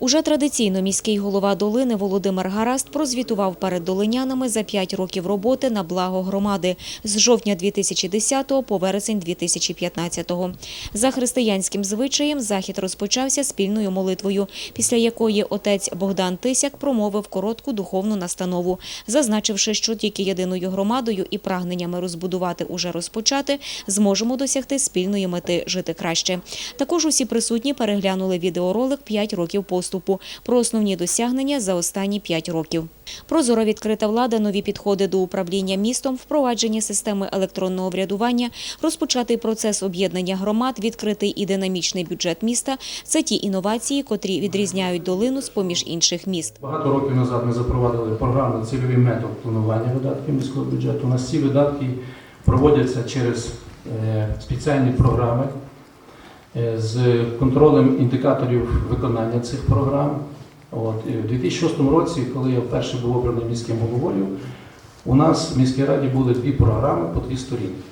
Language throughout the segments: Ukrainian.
Уже традиційно міський голова долини Володимир Гараст прозвітував перед долинянами за п'ять років роботи на благо громади з жовтня 2010 по вересень 2015. За християнським звичаєм захід розпочався спільною молитвою, після якої отець Богдан Тисяк промовив коротку духовну настанову, зазначивши, що тільки єдиною громадою і прагненнями розбудувати уже розпочати зможемо досягти спільної мети жити краще. Також усі присутні переглянули відеоролик «5 років поступу про основні досягнення за останні 5 років. Прозоро відкрита влада, нові підходи до управління містом, впровадження системи електронного врядування, розпочатий процес об'єднання громад, відкритий і динамічний бюджет міста – це ті інновації, котрі відрізняють долину з-поміж інших міст. Багато років назад ми запровадили програму цільовий метод планування видатків міського бюджету. У нас ці видатки проводяться через е, спеціальні програми з контролем індикаторів виконання цих програм. От, і в 2006 році, коли я вперше був обраний міським головою, у нас в міській раді були дві програми по дві сторінки.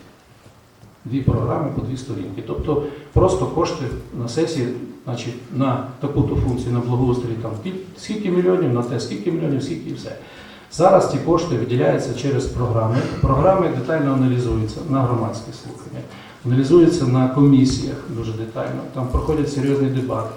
Дві програми по дві сторінки. Тобто просто кошти на сесії, значить, на таку-то функцію, на благоустрій, там скільки мільйонів, на те, скільки мільйонів, скільки і все. Зараз ці кошти виділяються через програми. Програми детально аналізуються на громадських слуханнях, аналізуються на комісіях дуже детально. Там проходять серйозні дебати.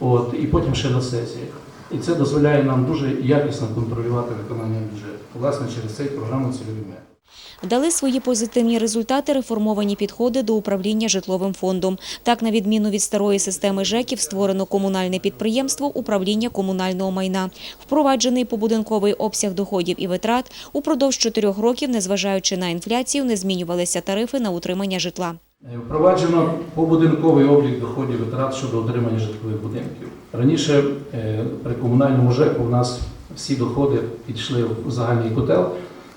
От, і потім ще на сесіях. І це дозволяє нам дуже якісно контролювати виконання бюджету. Власне, через цей програму метод. Дали свої позитивні результати реформовані підходи до управління житловим фондом. Так, на відміну від старої системи ЖЕКів, створено комунальне підприємство управління комунального майна. Впроваджений побудинковий обсяг доходів і витрат. Упродовж чотирьох років, незважаючи на інфляцію, не змінювалися тарифи на утримання житла. Е, Впроваджено побудинковий облік доходів витрат щодо отримання житлових будинків. Раніше е, при комунальному ЖЕКу у нас всі доходи підійшли в загальний котел,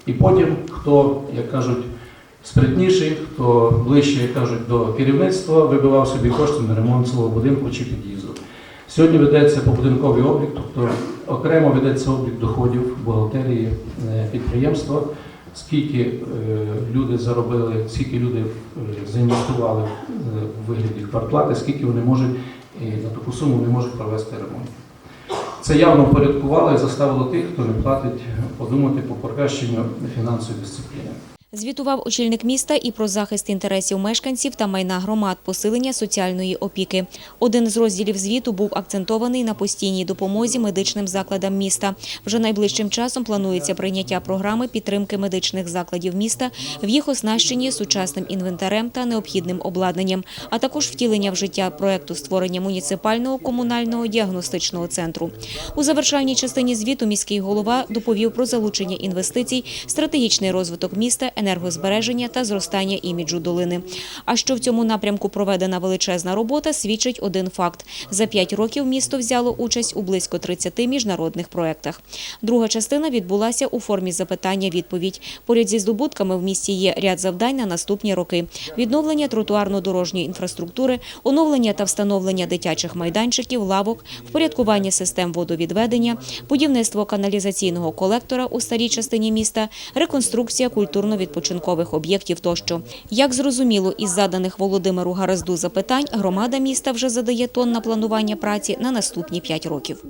і потім, хто, як кажуть, спритніший, хто ближче, як кажуть, до керівництва, вибивав собі кошти на ремонт свого будинку чи під'їзду. Сьогодні ведеться побудинковий облік, тобто окремо ведеться облік доходів бухгалтерії е, підприємства, скільки е, люди заробили, скільки люди е, заінвестували в вигляді квартплати, скільки вони можуть на таку суму вони можуть провести ремонт. Це явно впорядкувало і заставило тих, хто не платить, подумати по покращенню фінансової дисципліни. Звітував очільник міста і про захист інтересів мешканців та майна громад, посилення соціальної опіки. Один з розділів звіту був акцентований на постійній допомозі медичним закладам міста. Вже найближчим часом планується прийняття програми підтримки медичних закладів міста в їх оснащенні сучасним інвентарем та необхідним обладнанням, а також втілення в життя проекту створення муніципального комунального діагностичного центру. У завершальній частині звіту міський голова доповів про залучення інвестицій, стратегічний розвиток міста, енергозбереження та зростання іміджу долини. А що в цьому напрямку проведена величезна робота, свідчить один факт: за п'ять років місто взяло участь у близько 30 міжнародних проєктах. Друга частина відбулася у формі запитання-відповідь. Поряд зі здобутками в місті є ряд завдань на наступні роки: відновлення тротуарно-дорожньої інфраструктури, оновлення та встановлення дитячих майданчиків, лавок, впорядкування систем водовідведення, будівництво каналізаційного колектора у старій частині міста, реконструкція культурно-відпочинкових об'єктів тощо. Як зрозуміло із заданих Володимиру Гаразду запитань, громада міста вже задає тон на планування праці на наступні п'ять років.